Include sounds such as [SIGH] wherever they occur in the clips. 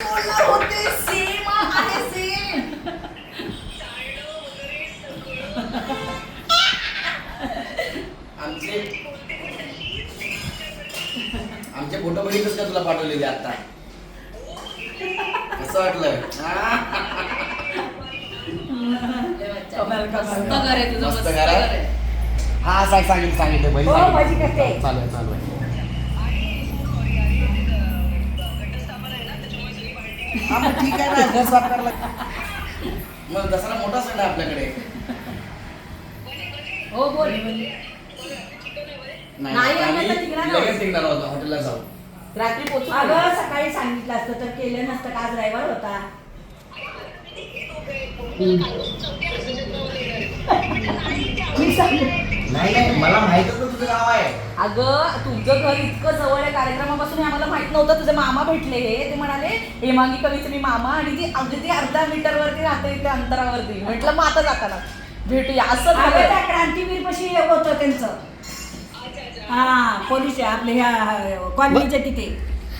होते सेम आहे सेम आमचे आमचे फोटो बघितलंच का तुला पाठवलेले आता? कसं वाटलं? हा? मस्त घर आहे हा सांग सांगितलं सांगितलं. बहिणी हो, सांगितलं. माझी कसे? चालू आहे चालू आहे. हा मग ठीक आहे ना घर साफ करायला मग दसरा मोठा सण आहे आपल्याकडे. हो बोल. नाही नाही, आम्ही आम्ही आता निघणार आहोत. लगेच निघणार आहोत हॉटेलला जाऊ रात्री पोचू अगं सकाळी सांगितलं असतं तर केलं नसतं का आज रविवार होता? मी सांगितलं नाही नाही मला माहितच ना तुझं गाव आहे. अगं तुझं घर इतकं जवळ आहे कार्यक्रमापासून हे आम्हाला माहीत नव्हतं. तुझे मामा भेटले हे. ते म्हणाले हेमांगी कवीचे मी मामा आणि ती अगदी अर्धा मीटरवरती राहते इथे अंतरावरती. म्हटलं मग आता जाताना भेटूया. असं अगं झालं त्या क्रांतीवीर पशी होतं त्यांचं. हा पोलीस आहे आपले ह्या कॉलनीच्या तिथे.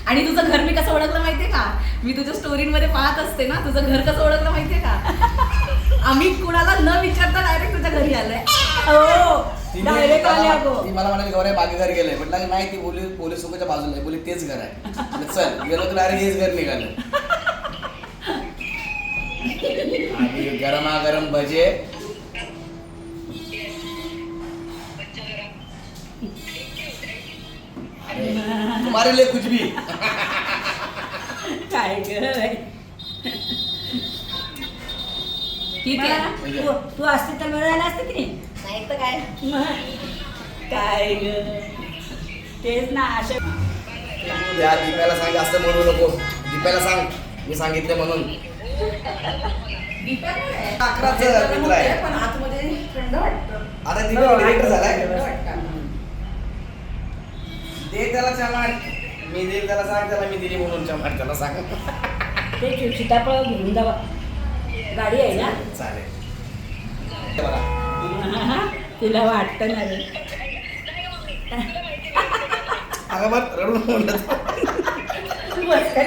आणि तुझं घर मी कसं ओळखलं माहितीये का? मी तुझ्या स्टोरीमध्ये पाहत असते ना तुझं घर कसं ओळखलं माहितीये का? आम्ही कुणाला न विचारता डायरेक्ट तुझ्या घरी आलोय. हो [LAUGHS] डायरेक्ट आले मला- अगो. ती मला म्हणाली गौऱ्या बागे घर गेलंय म्हटलं नाही ती बोली पोलीस चौकाच्या बाजूला आहे. बोली तेच घर आहे. म्हटलं, चल. गेलो तर अरे हेच घर निघालं. आणि गरमागरम भजे. अरे, तुम्हारे लिए कुछ भी काय ग ठीक आहे. मला- तू तू असते तर बरं झालं असतं की नाही? तर काय? काय ग? तेच ना अशा त्या दीपाला सांग जास्त म्हणू नको. दीपाला सांग मी सांगितले म्हणून. अकराचा मित्र आहे. पण आतमध्ये थंड वाटतं. आता दीपा डिरेक्टर झालाय. दे त्याला चमाट. मी देईल त्याला सांग त्याला मी दिली म्हणून चमाट त्याला सांग. ते सीताफळ घेऊन जावा. गाडी आहे ना? चालेल. हे बघा. तिला वाटतं ना रे अगं बरं रडू नको म्हणलं तू. बस काय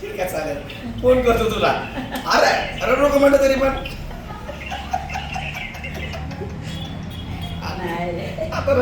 ठीक आहे चालेल. फोन करतो तुला. अरे रडू नको म्हणलं तरी पण. नाही. आता